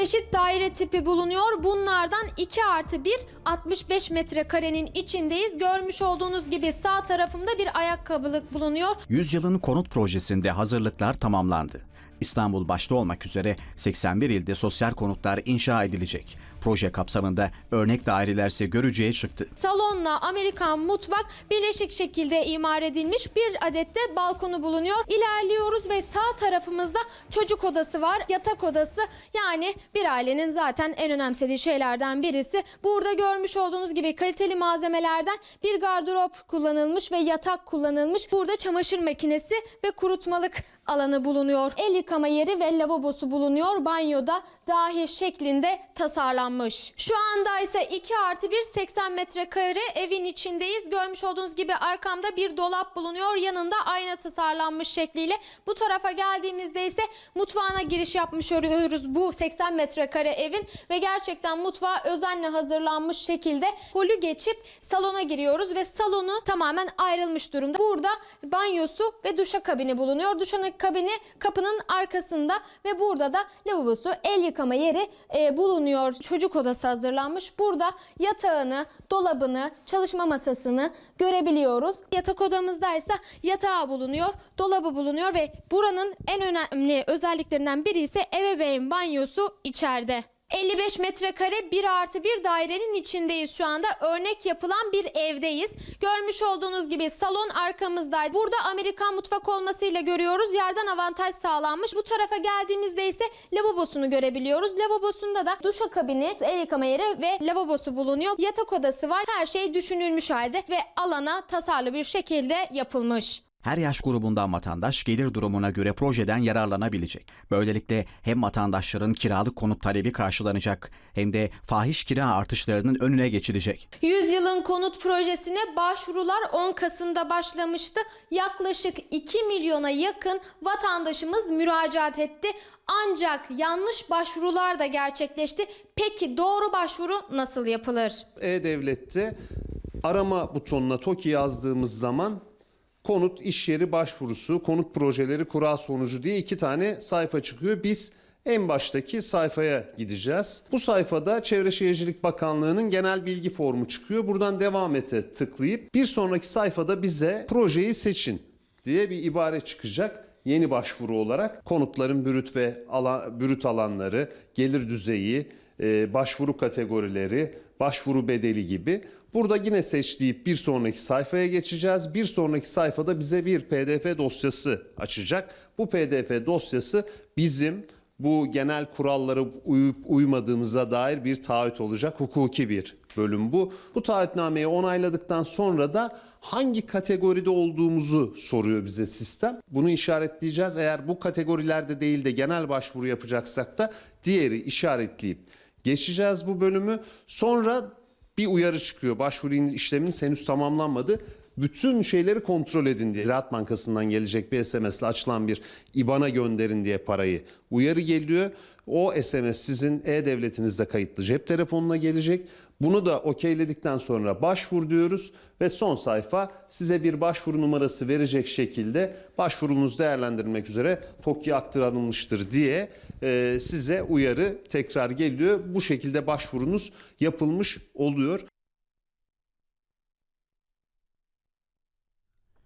çeşit daire tipi bulunuyor. Bunlardan 2 artı 1 65 metrekarenin içindeyiz. Görmüş olduğunuz gibi sağ tarafımda bir ayakkabılık bulunuyor. Yüzyılın konut projesinde hazırlıklar tamamlandı. İstanbul başta olmak üzere 81 ilde sosyal konutlar inşa edilecek. Proje kapsamında örnek dairelerse görücüye çıktı. Salonla Amerikan mutfak birleşik şekilde imar edilmiş bir adette balkonu bulunuyor. İlerliyoruz ve sağ tarafımızda çocuk odası var, yatak odası. Yani bir ailenin zaten en önemsediği şeylerden birisi. Burada görmüş olduğunuz gibi kaliteli malzemelerden bir gardırop kullanılmış ve yatak kullanılmış. Burada çamaşır makinesi ve kurutmalık alanı bulunuyor. El yıkama yeri ve lavabosu bulunuyor. Banyoda dahi şeklinde tasarlanmış. Şu anda ise 2 artı 1 80 metrekare evin içindeyiz. Görmüş olduğunuz gibi arkamda bir dolap bulunuyor. Yanında ayna tasarlanmış şekliyle. Bu tarafa geldiğimizde ise mutfağına giriş yapmış oluyoruz bu 80 metrekare evin ve gerçekten mutfağı özenle hazırlanmış şekilde holü geçip salona giriyoruz ve salonu tamamen ayrılmış durumda. Burada banyosu ve duşakabini bulunuyor. Duşakabini kapının arkasında ve burada da lavabosu, el yıkama yeri e, bulunuyor. Çocuk odası hazırlanmış. Burada yatağını, dolabını, çalışma masasını görebiliyoruz. Yatak odamızda ise yatağı bulunuyor, dolabı bulunuyor ve buranın en önemli özelliklerinden biri ise ebeveyn banyosu içeride. 55 metrekare 1 artı 1 dairenin içindeyiz şu anda. Örnek yapılan bir evdeyiz. Görmüş olduğunuz gibi salon arkamızdaydı. Burada Amerikan mutfak olmasıyla görüyoruz. Yerden avantaj sağlanmış. Bu tarafa geldiğimizde ise lavabosunu görebiliyoruz. Lavabosunda da duşakabini, el yıkama yeri ve lavabosu bulunuyor. Yatak odası var. Her şey düşünülmüş halde ve alana tasarlı bir şekilde yapılmış. Her yaş grubundan vatandaş gelir durumuna göre projeden yararlanabilecek. Böylelikle hem vatandaşların kiralık konut talebi karşılanacak hem de fahiş kira artışlarının önüne geçilecek. Yüzyılın konut projesine başvurular 10 Kasım'da başlamıştı. Yaklaşık 2 milyona yakın vatandaşımız müracaat etti. Ancak yanlış başvurular da gerçekleşti. Peki doğru başvuru nasıl yapılır? E-Devlet'te arama butonuna TOKİ yazdığımız zaman konut iş yeri başvurusu, konut projeleri kura sonucu diye iki tane sayfa çıkıyor. Biz en baştaki sayfaya gideceğiz. Bu sayfada Çevre Şehircilik Bakanlığı'nın genel bilgi formu çıkıyor. Buradan devam ete tıklayıp bir sonraki sayfada bize projeyi seçin diye bir ibare çıkacak. Yeni başvuru olarak konutların brüt ve alan, brüt alanları, gelir düzeyi, e, başvuru kategorileri, başvuru bedeli gibi. Burada yine seç deyip bir sonraki sayfaya geçeceğiz. Bir sonraki sayfada bize bir PDF dosyası açacak. Bu PDF dosyası bizim bu genel kurallara uyup uymadığımıza dair bir taahhüt olacak. Hukuki bir bölüm bu. Bu taahhütnameyi onayladıktan sonra da hangi kategoride olduğumuzu soruyor bize sistem. Bunu işaretleyeceğiz. Eğer bu kategorilerde değil de genel başvuru yapacaksak da diğeri işaretleyip geçeceğiz bu bölümü. Sonra bir uyarı çıkıyor. Başvuru işleminiz henüz tamamlanmadı. Bütün şeyleri kontrol edin diye. Ziraat Bankası'ndan gelecek bir SMS'le açılan bir IBAN'a gönderin diye parayı uyarı geliyor. O SMS sizin e-devletinizde kayıtlı cep telefonuna gelecek. Bunu da okeyledikten sonra başvur diyoruz ve son sayfa size bir başvuru numarası verecek şekilde başvurunuz değerlendirilmek üzere TOKİ aktarılmıştır diye e, size uyarı tekrar geliyor. Bu şekilde başvurunuz yapılmış oluyor.